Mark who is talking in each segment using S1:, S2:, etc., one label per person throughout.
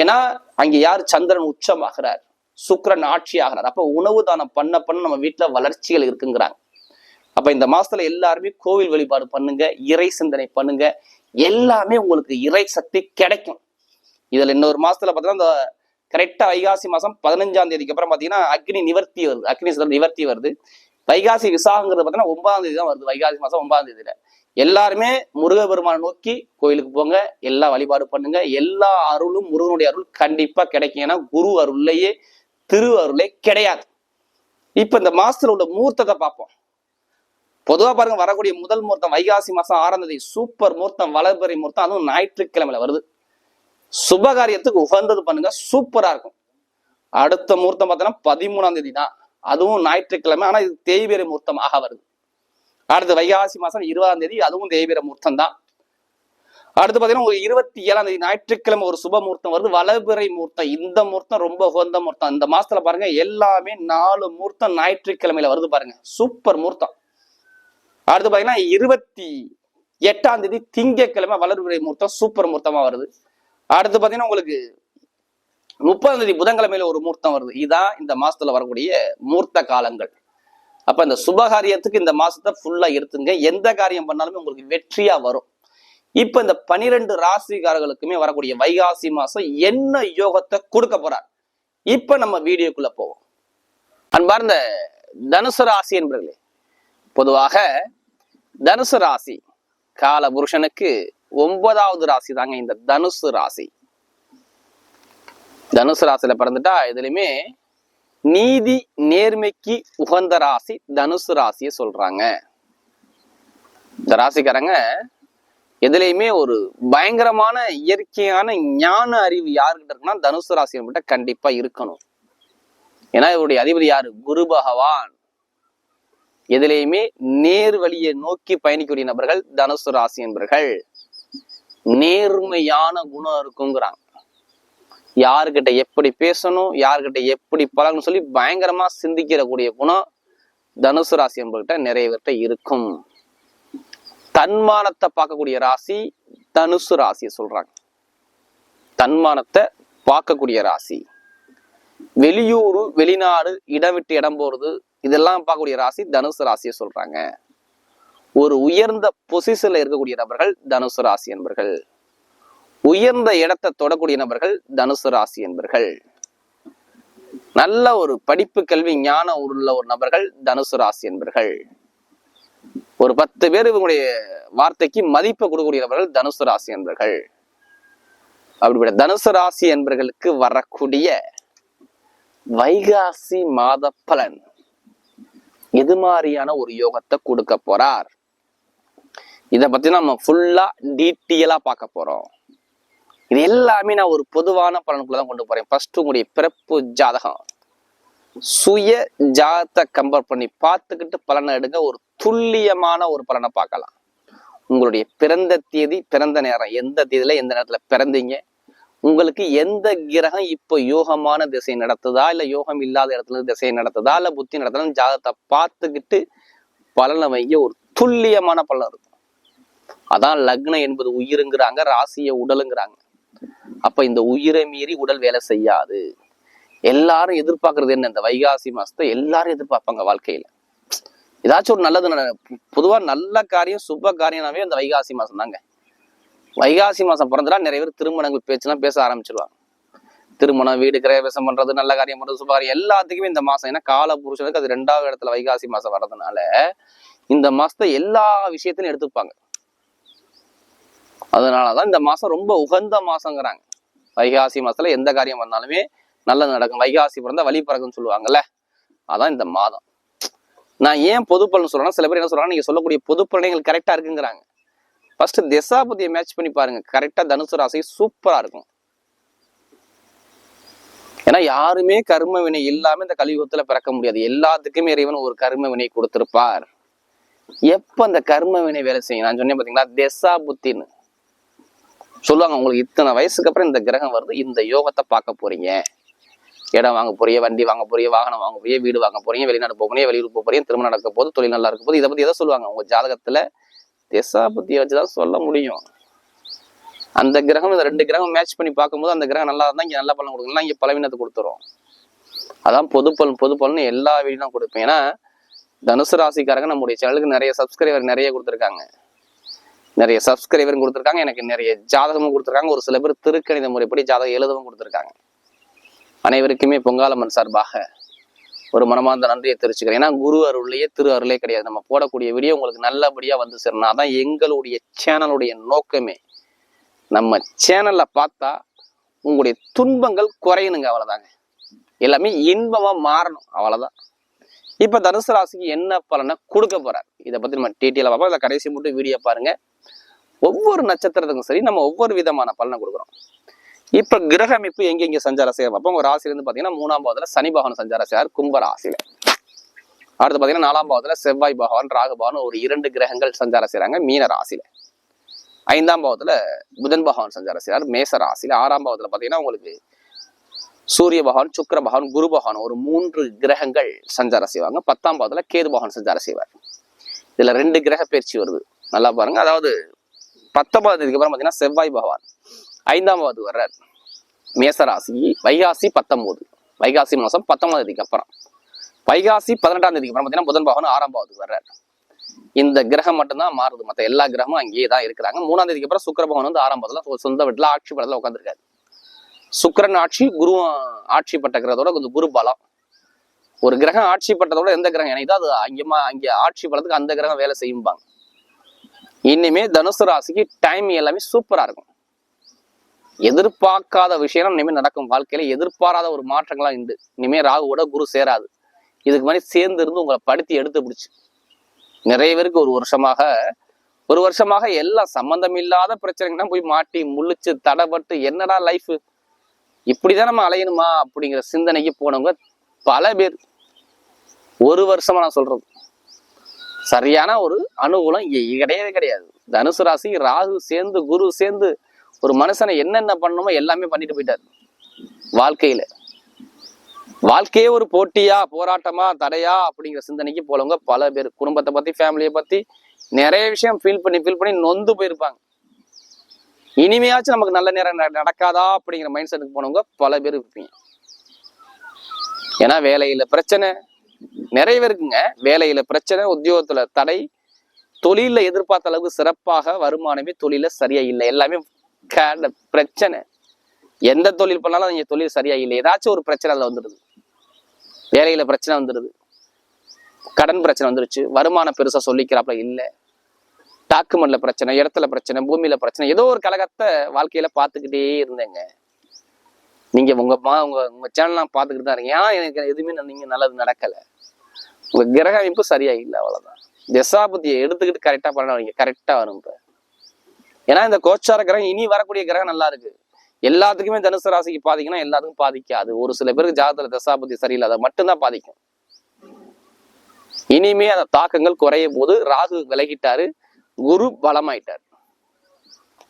S1: ஏன்னா அங்க யார் சந்திரன் உச்சமாகிறார்? சுக்கிரன் ஆட்சி ஆகிறார் அப்ப உணவு தானம் பண்ண பண்ண நம்ம வீட்டுல வளர்ச்சிகள் இருக்குங்கிறாங்க. அப்ப இந்த மாசத்துல எல்லாருமே கோவில் வழிபாடு பண்ணுங்க இறை சிந்தனை பண்ணுங்க. எல்லாமே உங்களுக்கு இறை சக்தி கிடைக்கும். இதுல இன்னொரு மாசத்துல பாத்தீங்கன்னா இந்த கரெக்டா வைகாசி மாசம் பதினஞ்சாம் தேதிக்கு அப்புறம் பாத்தீங்கன்னா அக்னி நிவர்த்தி வருது. அக்னி நிவர்த்தி வருது. வைகாசி விசாகங்கிறது பாத்தீங்கன்னா ஒன்பதாம் தேதி தான் வருது. வைகாசி மாசம் ஒன்பதாம் தேதியில. எல்லாருமே முருகபெருமானை நோக்கி கோயிலுக்கு போங்க எல்லா வழிபாடு பண்ணுங்க. எல்லா அருளும் முருகனுடைய அருள் கண்டிப்பா கிடைக்கும். ஏன்னா குரு அருள்லையே திரு அருளே கிடையாது. இப்ப இந்த மாசத்துல உள்ள மூர்த்தத்தை பார்ப்போம். பொதுவா பாருங்க வரக்கூடிய முதல் முகூர்த்தம் வைகாசி மாசம் ஆறாம் தேதி சூப்பர் முகூர்த்தம் வளர்பறை முகூர்த்தம் அதுவும் ஞாயிற்றுக்கிழமையில வருது. சுபகாரியத்துக்கு உகந்தது பண்ணுங்க சூப்பரா இருக்கும். அடுத்த முகூர்த்தம் பார்த்தோன்னா பதிமூணாம் தேதி தான் அதுவும் ஞாயிற்றுக்கிழமை ஆனா இது தேய்பெரி முகூர்த்தமாக வருது. அடுத்து வைகாசி மாசம் இருபதாம் தேதி அதுவும் தேய்பிரை முகூர்த்தம் தான் அடுத்து பார்த்தீங்கன்னா ஒரு இருபத்தி ஏழாம் தேதி ஞாயிற்றுக்கிழமை ஒரு சுப முகூர்த்தம் வருது. வலபிறை முகூர்த்தம் இந்த முகூர்த்தம் ரொம்ப உகந்த முகூர்த்தம் இந்த மாசத்துல பாருங்க எல்லாமே நாலு முகூர்த்தம் ஞாயிற்றுக்கிழமையில வருது பாருங்க. சூப்பர் முகூர்த்தம் அடுத்து பாத்தீங்கன்னா இருபத்தி எட்டாம் தேதி திங்கட்கிழமை வளர்பிறை முகூர்த்தம் சூப்பர் முகூர்த்தமா வருது. அடுத்து பாத்தீங்கன்னா உங்களுக்கு முப்பதாம் தேதி புதன்கிழமையில ஒரு முகூர்த்தம் வருது. இதுதான் இந்த மாசத்துல வரக்கூடிய மூர்த்த காலங்கள். அப்ப இந்த சுபகாரியத்துக்கு இந்த மாசத்தை ஃபுல்லா எடுத்துங்க. எந்த காரியம் பண்ணாலுமே உங்களுக்கு வெற்றியா வரும். இப்ப இந்த பனிரெண்டு ராசிக்காரர்களுக்குமே வரக்கூடிய வைகாசி மாசம் என்ன யோகத்தை கொடுக்க போறார்? இப்ப நம்ம வீடியோக்குள்ள போவோம். அன்பார்ந்த தனுசு ராசி என்பர்களே பொதுவாக தனுசு ராசி கால புருஷனுக்கு ஒன்பதாவது ராசி தாங்க இந்த தனுசு ராசி. தனுசு ராசியில பிறந்துட்டா எதுலையுமே நீதி நேர்மைக்கு உகந்த ராசி தனுசு ராசியை சொல்றாங்க. இந்த ராசிக்காரங்க எதுலையுமே ஒரு பயங்கரமான இயற்கையான ஞான அறிவு யாருக்கிட்ட இருக்குன்னா தனுசு ராசி கண்டிப்பா இருக்கணும். ஏன்னா இவருடைய அதிபதி யாரு? குரு பகவான். எதுலையுமே நேர் வழியை நோக்கி பயணிக்கக்கூடிய நபர்கள் தனுசு ராசி என்பர்கள். நேர்மையான குணம் இருக்குங்கிறாங்க. யாருக்கிட்ட எப்படி பேசணும் யாருக்கிட்ட எப்படி பழகணும் சொல்லி பயங்கரமா சிந்திக்கிற கூடிய குணம் தனுசு ராசி என்பர்கிட்ட நிறைய பேர்கிட்ட இருக்கும். தன்மானத்தை பார்க்கக்கூடிய ராசி தனுசு ராசியை சொல்றாங்க. தன்மானத்தை பார்க்கக்கூடிய ராசி. வெளியூர் வெளிநாடு இடம் விட்டு இடம் போறது இதெல்லாம் பார்க்கக்கூடிய ராசி தனுசு ராசியை சொல்றாங்க. ஒரு உயர்ந்த பொசிஷன்ல இருக்கக்கூடிய நபர்கள் தனுசு ராசி என்பர்கள். உயர்ந்த இடத்தை தொடக்கூடிய நபர்கள் தனுசு ராசி என்பர்கள். நல்ல ஒரு படிப்பு கல்வி ஞானம் உள்ள ஒரு நபர்கள் தனுசு ராசி என்பர்கள். ஒரு பத்து பேர் இவங்களுடைய வார்த்தைக்கு மதிப்பு கொடுக்கக்கூடிய நபர்கள் தனுசு ராசி என்பர்கள். அப்படிப்பட்ட தனுசு ராசி என்பர்களுக்கு வரக்கூடிய வைகாசி மாத பலன். எது மாதிரியான ஒரு யோகத்தை கொடுக்க போறார்? இதை பத்தி நம்ம ஃபுல்லா டீட்டெயிலா பார்க்க போறோம். இது எல்லாமே நான் ஒரு பொதுவான பலனுக்குள்ள தான் கொண்டு போறேன். ஃபர்ஸ்ட் உங்களுடைய பிறப்பு ஜாதகம். சுய ஜாதத்தை கம்பேர் பண்ணி பார்த்துக்கிட்டு பலனை எடுங்க. ஒரு துல்லியமான ஒரு பலனை பார்க்கலாம். உங்களுடைய பிறந்த தேதி பிறந்த நேரம். எந்த தேதியில எந்த நேரத்துல பிறந்தீங்க? உங்களுக்கு எந்த கிரகம் இப்போ யோகமான திசை நடத்துதா? இல்ல யோகம் இல்லாத இடத்துல திசை நடத்துதா? இல்ல புத்தி நடத்துதா? ஜாதகத்தை பார்த்துக்கிட்டு பலனை வைங்க. ஒரு துல்லியமான பலன் இருக்கும். அதான் லக்னம் என்பது உயிருங்கிறாங்க ராசிய உடலுங்கிறாங்க. அப்ப இந்த உயிரை மீறி உடல் வேலை செய்யாது. எல்லாரும் எதிர்பார்க்கறது என்ன? இந்த வைகாசி மாசத்தை எல்லாரும் எதிர்பார்ப்பாங்க வாழ்க்கையில. ஏதாச்சும் ஒரு நல்லது பொதுவா நல்ல காரியம் சுப காரியம்னாவே அந்த வைகாசி மாசம் தாங்க. வைகாசி மாசம் பிறந்தா நிறைய பேர் திருமணங்கள் பேச்சுலாம் பேச ஆரம்பிச்சிருவாங்க. திருமணம் வீடு கிரகவேசம் பண்றது நல்ல காரியம் பண்றது சுபகாரியம் எல்லாத்துக்குமே இந்த மாசம். ஏன்னா கால புருஷனுக்கு அது ரெண்டாவது இடத்துல வைகாசி மாசம் வர்றதுனால இந்த மாசத்தை எல்லா விஷயத்திலும் எடுத்துப்பாங்க. அதனாலதான் இந்த மாசம் ரொம்ப உகந்த மாசங்கிறாங்க. வைகாசி மாசத்துல எந்த காரியம் வந்தாலுமே நல்லது நடக்கும். வைகாசி பிறந்தா வழி பிறகுன்னு சொல்லுவாங்கல்ல? அதான் இந்த மாதம். நான் ஏன் பொது பலன் சொல்றேன்னா சில பேர் என்ன சொல்றாங்க நீங்க சொல்லக்கூடிய பொது பலன்கள் கரெக்டா இருக்குங்கிறாங்க. ஃபர்ஸ்ட் திசாபதியை மேட்ச் பண்ணி பாருங்க. கரெக்டா தனுசு ராசி சூப்பரா இருக்கும். ஏன்னா யாருமே கர்ம வினை இல்லாம இந்த கலியுகத்துல பிறக்க முடியாது. எல்லாத்துக்குமே இறைவன் ஒரு கர்ம வினை கொடுத்திருப்பார். எப்ப அந்த கர்ம வினை வேலை செய்யும்? நான் சொன்னேன் பாத்தீங்களா? திசா புத்தின்னு சொல்லுவாங்க உங்களுக்கு இத்தனை வயசுக்கு அப்புறம் இந்த கிரகம் வருது இந்த யோகத்தை பார்க்க போறீங்க. இடம் வாங்க போறீங்க வண்டி வாங்க போறீங்க வாகனம் வாங்க போறீங்க வீடு வாங்க போறீங்க வெளிநாடு போக போறீங்க வெளியூர் போக போறீங்க திருமணம் நடக்க போது தொழில் நல்லா இருக்க போது இதை பத்தி எதை சொல்லுவாங்க. உங்க ஜாதகத்துல திசா புத்தியை வச்சுதான் சொல்ல முடியும். அந்த கிரகம் இந்த ரெண்டு கிரகம் மேட்ச் பண்ணி பார்க்கும்போது அந்த கிரகம் நல்லா இருந்தா இங்க நல்ல பலன் கொடுக்கலாம் இங்க பலவீனத்தை கொடுத்துரும். அதான் பொது பொதுப்பலன் எல்லா வீடும் கொடுப்பேன். ஏன்னா தனுசு ராசிக்காரங்க நம்முடைய சேனலுக்கு நிறைய சப்ஸ்கிரைபர் நிறைய கொடுத்துருக்காங்க. நிறைய சப்ஸ்கிரைபரும் கொடுத்துருக்காங்க. எனக்கு நிறைய ஜாதகமும் கொடுத்துருக்காங்க. ஒரு சில பேர் திருக்கணித முறைப்படி ஜாதகம் எழுதவும் கொடுத்துருக்காங்க. அனைவருக்குமே பொங்காலம்மன் சார்பாக ஒரு மனமார்ந்த நன்றியை தெரிவிச்சுக்கிறேன். ஏன்னா குரு அருள்லையே திரு அருளே கிடையாது. நம்ம போடக்கூடிய வீடியோ உங்களுக்கு நல்லபடியா வந்து சேரணும். அதான் எங்களுடைய சேனலுடைய நோக்கமே. நம்ம சேனல்ல பார்த்தா உங்களுடைய துன்பங்கள் குறையணுங்க அவ்வளவுதாங்க. எல்லாமே இன்பமா மாறணும் அவ்வளவுதான். இப்ப தனுசு ராசிக்கு என்ன பலனை கொடுக்க போறார்? இதை பத்தி நம்ம டீட்டெயிலா பார்ப்போம். இதை கடைசி மட்டும் வீடியோ பாருங்க. ஒவ்வொரு நட்சத்திரத்துக்கும் சரி நம்ம ஒவ்வொரு விதமான பலனை கொடுக்குறோம். இப்ப கிரக அமைப்பு எங்க எங்க சஞ்சார செய்ய பார்ப்போம். உங்க ராசியில இருந்து பாத்தீங்கன்னா மூணாம் பாவத்துல சனி பகவான் சஞ்சார செய்யார் கும்ப ராசியில. அடுத்து பாத்தீங்கன்னா நாலாம் பாவத்துல செவ்வாய் பகவான் ராகு பகவான் ஒரு இரண்டு கிரகங்கள் சஞ்சாரம் செய்யறாங்க மீன ராசியில. ஐந்தாம் பாவத்துல புதன் பகவான் சஞ்சாரம் செய்யறார் மேச ராசியில. ஆறாம் பாவத்துல பாத்தீங்கன்னா உங்களுக்கு சூரிய பகவான் சுக்கர பகவான் குரு பகவான் ஒரு மூன்று கிரகங்கள் சஞ்சாரம் செய்வாங்க. பத்தாம் பாவத்துல கேது பகவான் சஞ்சாரம் செய்வார். இதுல ரெண்டு கிரக பயிற்சி வருது. நல்லா பாருங்க. அதாவது பத்தொன்பதாம் தேதிக்கு அப்புறம் பாத்தீங்கன்னா செவ்வாய் பகவான். ஐந்தாம் பாவத்துக்கு வர்றார். மேசராசி வைகாசி பத்தொன்பது. வைகாசி மாசம் பத்தொன்பதாம் தேதிக்கு அப்புறம். வைகாசி பதினெட்டாம் தேதிக்கு அப்புறம் பாத்தீங்கன்னா புதன் பகவான் ஆறாம் பாவது வர்றார். இந்த கிரகம் மட்டும்தான் மாறுது. மத்த எல்லா கிரகமும் அங்கேயே தான் இருக்கிறாங்க. மூணாம் தேதிக்கு அப்புறம் சுக்கர பகவான் வந்து ஆறாம் பாவத்துல சொந்த வீட்டுல ஆட்சி படத்துல உட்காந்துருக்காரு சுக்கிரன் ஆட்சி குருவும் ஆட்சி பட்ட கிரகத்தோட கொஞ்சம் குரு பலம். ஒரு கிரகம் ஆட்சி பட்டதோட எந்த கிரகம் இணைதோ அது அங்கேமா அங்கே ஆட்சி பலத்துக்கு அந்த கிரகம் வேலை செய்யும்பாங்க. இனிமே தனுசு ராசிக்கு டைம் எல்லாமே சூப்பரா இருக்கும். எதிர்பார்க்காத விஷயம் இனிமேல் நடக்கும் வாழ்க்கையில. எதிர்பாராத ஒரு மாற்றங்கள்லாம் உண்டு. இனிமே ராகுவோட குரு சேராது. இதுக்கு மாதிரி சேர்ந்து இருந்து உங்களை படுத்தி எடுத்து பிடிச்சு. நிறைய பேருக்கு ஒரு வருஷமாக ஒரு வருஷமாக எல்லாம் சம்பந்தம் இல்லாத பிரச்சனைக்கு போய் மாட்டி முழிச்சு தடைப்பட்டு என்னடா லைஃப் இப்படிதான் நம்ம அலையணுமா அப்படிங்கிற சிந்தனைக்கு போனவங்க பல பேர். ஒரு வருஷமா நான் சொல்றது. சரியான ஒரு அனுகூலம் கிடையவே கிடையாது. தனுசு ராசி ராகு சேர்ந்து குரு சேர்ந்து ஒரு மனுஷனை என்னென்ன பண்ணணுமோ எல்லாமே பண்ணிட்டு போயிட்டார். வாழ்க்கையில. வாழ்க்கையே ஒரு போட்டியா போராட்டமா தடையா அப்படிங்கிற சிந்தனைக்கு போலவங்க பல பேர். குடும்பத்தை பத்தி ஃபேமிலியை பத்தி நிறைய விஷயம் ஃபீல் பண்ணி ஃபீல் பண்ணி நொந்து போயிருப்பாங்க. இனிமையாச்சும் நமக்கு நல்ல நேரம் நடக்காதா அப்படிங்கிற மைண்ட் செட்டுக்கு போனவங்க பல பேர் இருப்பீங்க. ஏன்னா வேலையில பிரச்சனை நிறைய பேருக்குங்க வேலையில பிரச்சனை உத்தியோகத்துல தடை தொழில எதிர்பார்த்த அளவுக்கு சிறப்பாக வருமானமே தொழில சரியா இல்லை. எல்லாமே பிரச்சனை. எந்த தொழில் பண்ணாலும் நீங்க தொழில் சரியா இல்லை. ஏதாச்சும் ஒரு பிரச்சனை அதுல வந்துடுது. வேலையில பிரச்சனை வந்துடுது. கடன் பிரச்சனை வந்துருச்சு. வருமானம் பெருசா சொல்லிக்கிறாப்புல இல்லை. டாக்குமெண்ட்ல பிரச்சனை இடத்துல பிரச்சனை பூமியில பிரச்சனை ஏதோ ஒரு கலகத்தை வாழ்க்கையில பார்த்துக்கிட்டே இருந்தேங்க. நீங்க உங்க மா உங்க உங்க சேனல்லாம் பார்த்துக்கிட்டு தான் இருக்கீங்க. ஏன் எனக்கு எதுவுமே நீங்க நல்லது நடக்கல. உங்க கிரக அமைப்பு சரியா இல்லை அவ்வளவுதான் தசாபதியை எடுத்துக்கிட்டு கரெக்டா பண்ண கரெக்டா வரும் இப்ப. ஏன்னா இந்த கோச்சார கிரகம் இனி வரக்கூடிய கிரகம் நல்லா இருக்கு. எல்லாத்துக்குமே தனுசு ராசிக்கு பாதிக்குன்னா எல்லாத்துக்கும் பாதிக்காது. ஒரு சில பேருக்கு ஜாதகத்துல தசாபதி சரியில்லாத மட்டும்தான் பாதிக்கும். இனிமே அந்த தாக்கங்கள் குறையும் போது ராகு விலகிட்டாரு. குரு பலமாயிட்டார்.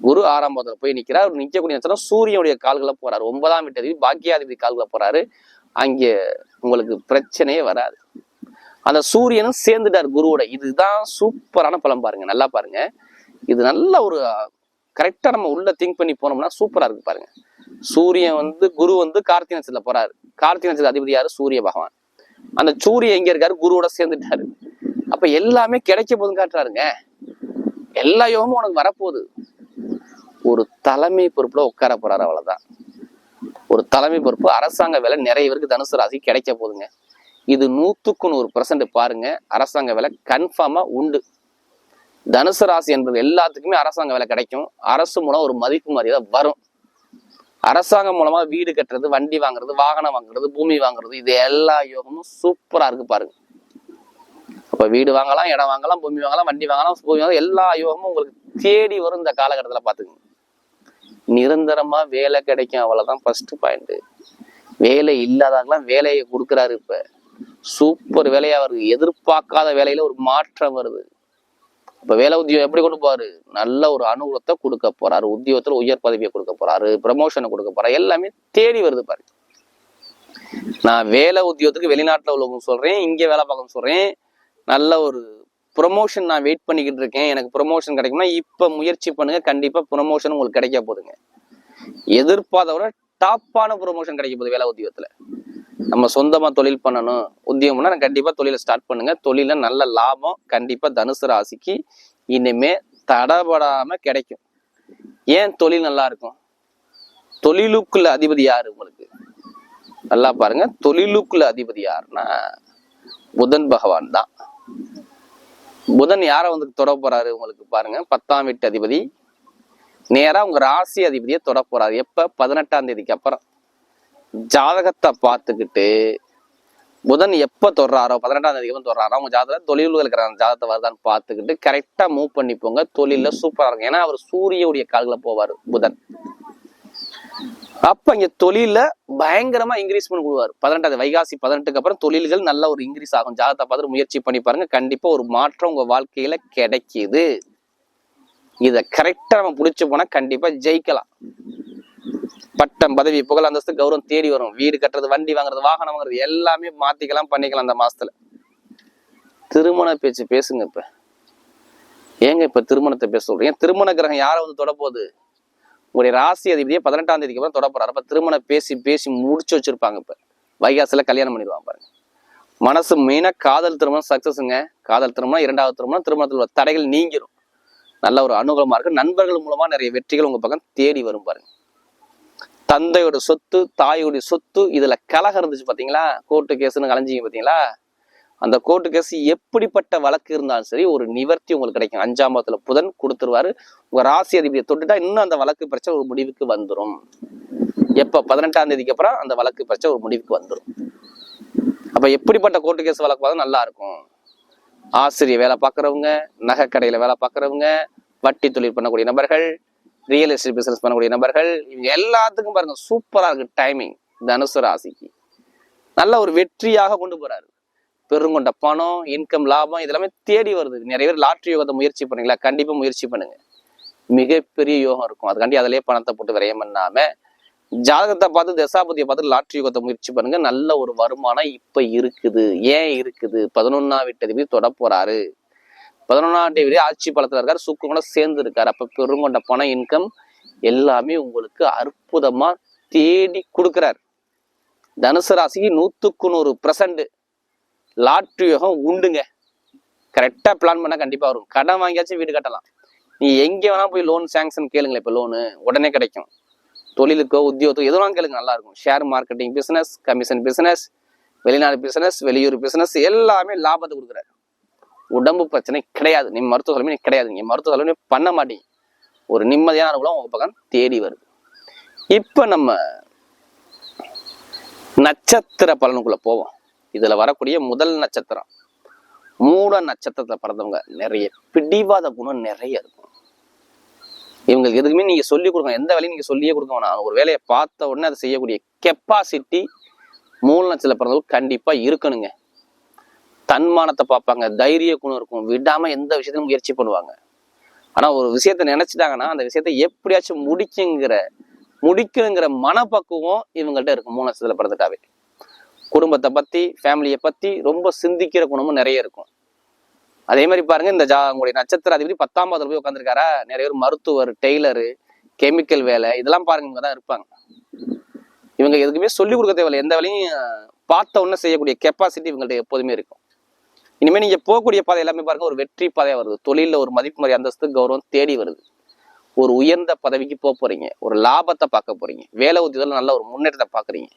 S1: குரு ஆரம்பத்துல போய் நிற்கிறார் அவர் நேரத்தில் சூரியனுடைய கால்களை போறாரு. ஒன்பதாம் வீட்டதிபதி பாக்கியாதிபதி கால்களை போறாரு. அங்கே உங்களுக்கு பிரச்சனையே வராது. அந்த சூரியனும் சேர்ந்துட்டார் குருவோட. இதுதான் சூப்பரான பலம் பாருங்க. நல்லா பாருங்க. இது நல்ல ஒரு கரெக்டா நம்ம உள்ள திங்க் பண்ணி போனோம்னா சூப்பரா இருக்கு பாருங்க. சூரியன் வந்து குரு வந்து கார்த்திகை நட்சத்திரத்துல போறாரு. கார்த்திகை நட்சத்திர அதிபதி யாரு? சூரிய பகவான். அந்த சூரியன் எங்க இருக்காரு? குருவோட சேர்ந்துட்டாரு. அப்ப எல்லாமே கிடைக்க போதும் காட்டுறாருங்க. எல்லா யோகமும் உனக்கு வரப்போகுது. ஒரு தலைமை பொறுப்புல உட்கார போறாரு அவ்வளவுதான். ஒரு தலைமை பொறுப்பு அரசாங்க வேலை நிறைய பேருக்கு தனுசு ராசி கிடைக்க போகுதுங்க. இது நூத்துக்கு நூறு பர்சன்ட் பாருங்க அரசாங்க வேலை கன்ஃபார்மா உண்டு. தனுசு ராசி என்பது எல்லாத்துக்குமே அரசாங்க வேலை கிடைக்கும். அரசு மூலம் ஒரு மதிப்பு மரியாதை வரும். அரசாங்கம் மூலமா வீடு கட்டுறது வண்டி வாங்குறது வாகனம் வாங்குறது பூமி வாங்குறது இது எல்லா யோகமும் சூப்பரா இருக்கு பாருங்க. இப்போ வீடு வாங்கலாம் இடம் வாங்கலாம் பூமி வாங்கலாம் வண்டி வாங்கலாம் பூமி வாங்கலாம் எல்லா யோகமும் உங்களுக்கு தேடி வரும் இந்த காலகட்டத்தில் பாத்துக்கோங்க நிரந்தரமாக வேலை கிடைக்கும் அவ்வளோதான் ஃபஸ்ட்டு பாயிண்ட்டு வேலை இல்லாதவங்களாம் வேலையை கொடுக்குறாரு இப்போ. சூப்பர் வேலையாக வருது. எதிர்பார்க்காத வேலையில் ஒரு மாற்றம் வருது. இப்போ வேலை உத்தியோகம் எப்படி கொண்டு போவார்? நல்ல ஒரு அனுகூலத்தை கொடுக்க போகிறாரு உத்தியோகத்தில் உயர் பதவியை கொடுக்க போறாரு. ப்ரமோஷனை கொடுக்க போகிறாரு எல்லாமே தேடி வருது பாரு. நான் வேலை உத்தியோகத்துக்கு வெளிநாட்டில் உள்ளவங்க சொல்கிறேன் இங்கே வேலை பார்க்க சொல்கிறேன் நல்ல ஒரு ப்ரொமோஷன் நான் வெயிட் பண்ணிக்கிட்டு இருக்கேன். எனக்கு ப்ரொமோஷன் கிடைக்கும்னா இப்ப முயற்சி பண்ணுங்க. கண்டிப்பா ப்ரொமோஷன் உங்களுக்கு கிடைக்க போதுங்க எதிர்பார்த்த விட டாப்பான ப்ரொமோஷன் கிடைக்க போகுது வேலை உத்தியோகத்தில். நம்ம சொந்தமா தொழில் பண்ணணும். உத்தியோகம்னா கண்டிப்பாக கண்டிப்பா தொழிலை ஸ்டார்ட் பண்ணுங்க. தொழில நல்ல லாபம் கண்டிப்பா தனுசு ராசிக்கு இனிமே தடபடாமல் கிடைக்கும். ஏன் தொழில் நல்லா இருக்கும்? தொழிலுக்குள்ள அதிபதி யாரு உங்களுக்கு? நல்லா பாருங்க. தொழிலுக்குள்ள அதிபதி யாருன்னா புதன் பகவான் தான். புதன் யாரை வந்து தொட போறாரு உங்களுக்கு பாருங்க. பத்தாம் வீட்டு அதிபதி. நேரா உங்க ராசி அதிபதியை தொட போறாரு. எப்ப? பதினெட்டாம் தேதிக்கு அப்புறம். ஜாதகத்தை பார்த்துக்கிட்டு புதன் எப்ப தொடுறாரோ பதினெட்டாம் தேதிக்கு அப்புறம் தொடுறாரோ உங்க ஜாதகத்தில் தொழில்கள் இருக்கிற அந்த ஜாதகத்தை வருதான்னு பார்த்துக்கிட்டு கரெக்டா மூவ் பண்ணி போங்க தொழில சூப்பரா இருக்கும். ஏன்னா அவர் சூரியனுடைய கால்களை போவார் புதன். அப்ப இங்க தொழில பயங்கரமா இன்க்ரீஸ் பண்ணி கொடுவார் பதினெட்டாவது வைகாசி பதினெட்டுக்கு அப்புறம் தொழில்கள் நல்ல ஒரு இன்க்ரீஸ் ஆகும். ஜாதகத்தை பார்த்து முயற்சி பண்ணி பாருங்க. கண்டிப்பா ஒரு மாற்றம் உங்க வாழ்க்கையில கிடைக்குது. இத கரெக்டா நம்ம புடிச்சு போனா கண்டிப்பா ஜெயிக்கலாம். பட்டம் பதவி புகழ் அந்தஸ்து கௌரவம் தேடி வரும். வீடு கட்டுறது வண்டி வாங்குறது வாகனம் வாங்குறது எல்லாமே மாத்திக்கலாம் பண்ணிக்கலாம் அந்த மாசத்துல. திருமண பேச்சு பேசுங்க இப்ப. ஏங்க இப்ப திருமணத்தை பேச சொல்றீங்க? திருமண கிரகம் யாரை வந்து தொட போகுது உங்களுடைய ராசி அதிபதியை பதினெட்டாம் தேதிக்கு அப்புறம் தொட போறாரு. திருமணம் பேசி பேசி முடிச்சு வச்சிருப்பாங்க இப்ப. வைகாசில் கல்யாணம் பண்ணிடுவாங்க பாருங்க. மனசு மெயினா காதல் திருமணம் சக்ஸஸ்ங்க காதல் திருமணம் இரண்டாவது திருமணம் திருமணத்தில் உள்ள தடைகள் நீங்கிரும். நல்ல ஒரு அனுகூலமா இருக்கு நண்பர்கள் மூலமா நிறைய வெற்றிகள் உங்க பக்கம் தேடி வரும் பாருங்க. தந்தையோட சொத்து தாயோட சொத்து இதுல கலகம் இருந்துச்சு பார்த்தீங்களா கோர்ட்டு கேஸ்னு கலைஞ்சிங்க பாத்தீங்களா? அந்த கோர்ட்டு கேஸ் எப்படிப்பட்ட வழக்கு இருந்தாலும் சரி ஒரு நிவர்த்தி உங்களுக்கு கிடைக்கும். அஞ்சாம் பாவத்துல புதன் கொடுத்துருவாரு. உங்க ராசி அதிபதியை தொட்டுட்டா இன்னும் அந்த வழக்கு பிரச்சனை ஒரு முடிவுக்கு வந்துடும் எப்ப? பதினெட்டாம் தேதிக்கு அப்புறம் அந்த வழக்கு பிரச்சனை ஒரு முடிவுக்கு வந்துடும் அப்ப எப்படிப்பட்ட கோர்ட்டு கேஸ் வழக்கு பார்த்தா நல்லா இருக்கும். ஆசிரியர் வேலை பார்க்குறவங்க நகை வேலை பார்க்குறவங்க வட்டி தொழில் பண்ணக்கூடிய நபர்கள் ரியல் எஸ்டேட் பிசினஸ் பண்ணக்கூடிய நபர்கள் இவங்க எல்லாத்துக்கும் பாருங்க சூப்பராக இருக்கு டைமிங் தனுசு ராசிக்கு. நல்ல ஒரு வெற்றியாக கொண்டு போறாரு. பெருங்கொண்ட பணம் இன்கம் லாபம் இதெல்லாமே தேடி வருது. நிறைய பேர் லாட்ரி யோகத்தை முயற்சி பண்ணுங்களா கண்டிப்பாக முயற்சி பண்ணுங்க. மிகப்பெரிய யோகம் இருக்கும். அதுக்காண்டி அதிலே பணத்தை போட்டு விரயம் பண்ணாம ஜாதகத்தை பார்த்து தசாபதியை பார்த்து லாட்ரி யோகத்தை முயற்சி பண்ணுங்க. நல்ல ஒரு வருமானம் இப்ப இருக்குது. ஏன் இருக்குது? பதினொன்னா வீட்டு அதிபதி தொட போறாரு. பதினொன்னாம் தேதி ஆட்சி பலத்துல இருக்காரு. சுக்கு கூட சேர்ந்து இருக்காரு. அப்ப பெருங்கொண்ட பணம் இன்கம் எல்லாமே உங்களுக்கு அற்புதமா தேடி கொடுக்குறார். தனுசு ராசிக்கு நூத்துக்கு நூறு பிரசன்ட் லாட்ரி யோகம் உண்டுங்க. கரெக்டாக பிளான் பண்ணால் கண்டிப்பாக வரும். கடன் வாங்கியாச்சும் வீடு கட்டலாம். நீ எங்கே வேணால் போய் லோன் சேங்ஷன் கேளுங்களேன். இப்போ லோனு உடனே கிடைக்கும். தொழிலுக்கோ உத்தியோகத்தோ எதுவும் கேளுங்க நல்லா இருக்கும். Share marketing business commission business வெளிநாடு பிஸ்னஸ் வெளியூர் பிஸ்னஸ் எல்லாமே லாபத்தை கொடுக்குறாரு. உடம்பு பிரச்சனை கிடையாது. நீ மருத்துவ செலவு கிடையாது. நீ மருத்துவ செலவு பண்ண மாட்டீங்க ஒரு நிம்மதியான அனுகூலம் உங்கள் பக்கம் தேடி வருது. இப்போ நம்ம நட்சத்திர பலனுக்குள்ளே போவோம். இதுல வரக்கூடிய முதல் நட்சத்திரம். மூட நட்சத்திரத்துல பிறந்தவங்க நிறைய பிடிவாத குணம் நிறைய இருக்கும். இவங்களுக்கு எதுக்குமே நீங்க சொல்லி கொடுங்க எந்த வேலையும் நீங்க சொல்லியே கொடுக்க வேணாம். ஒரு வேலையை பார்த்த உடனே அதை செய்யக்கூடிய கெப்பாசிட்டி மூல நட்சத்திரத்துல பிறந்தவங்க கண்டிப்பா இருக்கணுங்க. தன்மானத்தை பார்ப்பாங்க தைரிய குணம் இருக்கும் விடாம எந்த விஷயத்திலும் முயற்சி பண்ணுவாங்க. ஆனா ஒரு விஷயத்த நினைச்சிட்டாங்கன்னா அந்த விஷயத்த எப்படியாச்சும் முடிக்குங்கிற முடிக்கணுங்கிற மனப்பக்குவம் இவங்கள்ட்ட இருக்கும் மூணு நட்சத்திரத்துல பிறந்துட்டாவே குடும்பத்தை பற்றி ஃபேமிலியை பற்றி ரொம்ப சிந்திக்கிற குணமும் நிறைய இருக்கும். அதே மாதிரி பாருங்க இந்த ஜா உங்களுடைய நட்சத்திர அதிபதி பத்தாம் பாதத்தில் போய் உட்காந்துருக்காரா நிறைய பேர் மருத்துவர் டெய்லரு கெமிக்கல் வேலை இதெல்லாம் பாருங்க இவங்க தான் இருப்பாங்க. இவங்க எதுக்குமே சொல்லிக் கொடுக்க தேவையில்லை. எந்த வேலையும் பார்த்த உடனே செய்யக்கூடிய கெப்பாசிட்டி இவங்கள்ட்ட எப்போதுமே இருக்கும். இனிமேல் நீங்க போகக்கூடிய பாதை எல்லாமே பாருங்க ஒரு வெற்றி பாதையாக வருது. தொழிலில் ஒரு மதிப்பு மரியாதை அந்தஸ்து கௌரவம் தேடி வருது. ஒரு உயர்ந்த பதவிக்கு போக போறீங்க. ஒரு லாபத்தை பார்க்க போறீங்க. வேலை உத்தியத்தில் நல்ல ஒரு முன்னேற்றத்தை பார்க்குறீங்க.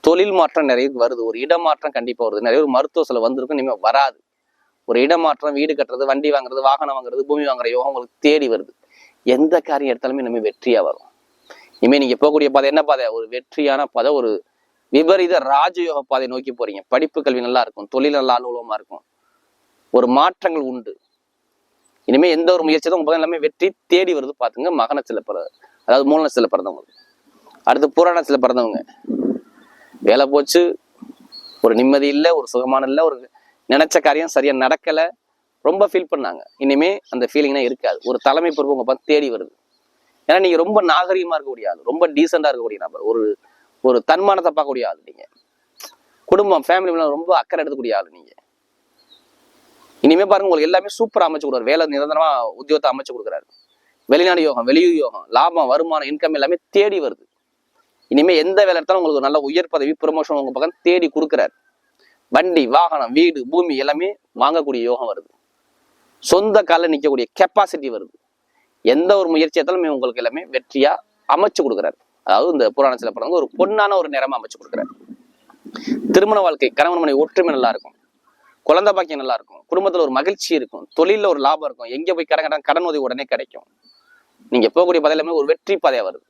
S1: தொழில் மாற்றம் நிறைய வருது. ஒரு இடமாற்றம் கண்டிப்பா வருது. நிறைய ஒரு மருத்துவ செலவு வந்திருக்கும். இனிமே வராது. ஒரு இடமாற்றம் வீடு கட்டுறது வண்டி வாங்குறது வாகனம் வாங்குறது பூமி வாங்குற யோகம் உங்களுக்கு தேடி வருது. எந்த காரியம் எடுத்தாலுமே இனிமே வெற்றியா வரும். இனிமே நீங்க போகக்கூடிய பாதை என்ன பாதை? ஒரு வெற்றியான பாதை. ஒரு விபரீத ராஜயோக பாதை நோக்கி போறீங்க. படிப்பு கல்வி நல்லா இருக்கும். தொழில் நல்லா அனுகூலமா இருக்கும். ஒரு மாற்றங்கள் உண்டு. இனிமே எந்த ஒரு முயற்சி தான் உங்க எல்லாமே வெற்றி தேடி வருது. பார்த்துங்க மகன சில பிறகு அதாவது மூலநச்சலை பிறந்தவங்களுக்கு அடுத்து புராணத்துல பிறந்தவங்க. வேலை போச்சு. ஒரு நிம்மதி இல்லை ஒரு சுகமான இல்லை ஒரு நினைச்ச காரியம் சரியா நடக்கல. ரொம்ப ஃபீல் பண்ணாங்க. இனிமே அந்த ஃபீலிங்னா இருக்காது. ஒரு தலைமை பொறுப்பு உங்க பார்த்து தேடி வருது. ஏன்னா நீங்க ரொம்ப நாகரிகமா இருக்கக்கூடிய ஆள். ரொம்ப டீசெண்டா இருக்கக்கூடிய நபர். ஒரு ஒரு தன்மானத்தை பார்க்கக்கூடிய ஆள் நீங்க. குடும்பம் ஃபேமிலி ரொம்ப அக்கறை எடுக்கக்கூடிய ஆள் நீங்க. இனிமே பாருங்க உங்களுக்கு எல்லாமே சூப்பரா அமைச்சு கொடுக்குறாரு. வேலை நிரந்தரமா உத்தியோகத்தை அமைச்சு கொடுக்குறாரு. வெளிநாடு யோகம் வெளியூர் யோகம் லாபம் வருமானம் இன்கம் எல்லாமே தேடி வருது. இனிமே எந்த வேலை எடுத்தாலும் உங்களுக்கு நல்ல உயர் பதவி ப்ரொமோஷன் உங்க பக்கம் தேடி கொடுக்குறாரு. வண்டி வாகனம் வீடு பூமி எல்லாமே வாங்கக்கூடிய யோகம் வருது. சொந்த காலில் நிற்கக்கூடிய கெப்பாசிட்டி வருது. எந்த ஒரு முயற்சி உங்களுக்கு எல்லாமே வெற்றியா அமைச்சு கொடுக்குறாரு. அதாவது இந்த புராணத்துல பிறந்தவங்க ஒரு பொண்ணான ஒரு நிறமா அமைச்சு கொடுக்குறாரு. திருமண வாழ்க்கை கணவன் மனைவி ஒற்றுமை நல்லா இருக்கும். குழந்தை பாக்கியம் நல்லா இருக்கும். குடும்பத்துல ஒரு மகிழ்ச்சி இருக்கும். தொழில ஒரு லாபம் இருக்கும். எங்க போய் கடன் கடன் கடன் உதவி உடனே கிடைக்கும். நீங்க போகக்கூடிய பாதை எல்லாமே ஒரு வெற்றி பாதையா வருது.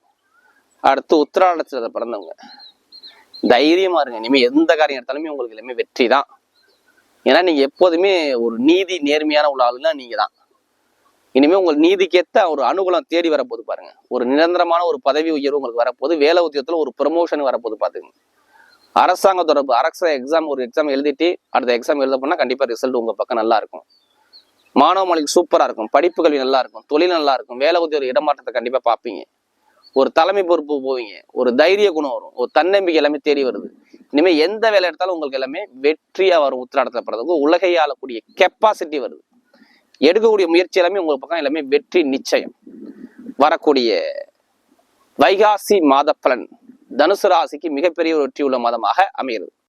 S1: அடுத்து உத்திராடத்துல பிறந்தவங்க. தைரியமா இருங்க. இனிமேல் எந்த காரியம் எடுத்தாலுமே உங்களுக்கு எல்லாமே வெற்றி தான். ஏன்னா நீங்க எப்போதுமே ஒரு நீதி நேர்மையான உள்ள ஆளுனா நீங்க தான். இனிமே உங்கள் நீதிக்கேத்த ஒரு அனுகூலம் தேடி வரப்போது பாருங்க. ஒரு நிரந்தரமான ஒரு பதவி உயர்வு உங்களுக்கு வரப்போது வேலை உத்தியோகத்துல ஒரு ப்ரமோஷன் வரப்போது பார்த்துங்க அரசாங்க தொடர்பு அரசு எக்ஸாம் ஒரு எக்ஸாம் எழுதிட்டு அடுத்த எக்ஸாம் எழுத போனால் கண்டிப்பாக ரிசல்ட் உங்கள் பக்கம் நல்லா இருக்கும். மாணவ மொழிக்கு சூப்பராக இருக்கும். படிப்பு கல்வி நல்லா இருக்கும். தொழில் நல்லா இருக்கும். வேலை உத்தியோக இடமாற்றத்தை கண்டிப்பாக பார்ப்பீங்க. ஒரு தலைமை பொறுப்பு போவீங்க. ஒரு தைரிய குணம் வரும். ஒரு தன்னம்பிக்கை எல்லாமே தேடி வருது. இனிமே எந்த வேலை எடுத்தாலும் உங்களுக்கு எல்லாமே வெற்றியா வரும் உத்திராடத்தில் பிறந்தவங்க உலகை ஆளக்கூடிய கெப்பாசிட்டி வருது. எடுக்கக்கூடிய முயற்சி எல்லாமே உங்களுக்கு பக்கம் எல்லாமே வெற்றி நிச்சயம். வரக்கூடிய வைகாசி மாத பலன் தனுசு ராசிக்கு மிகப்பெரிய ஒரு வெற்றி உள்ள மாதமாக அமைகிறது.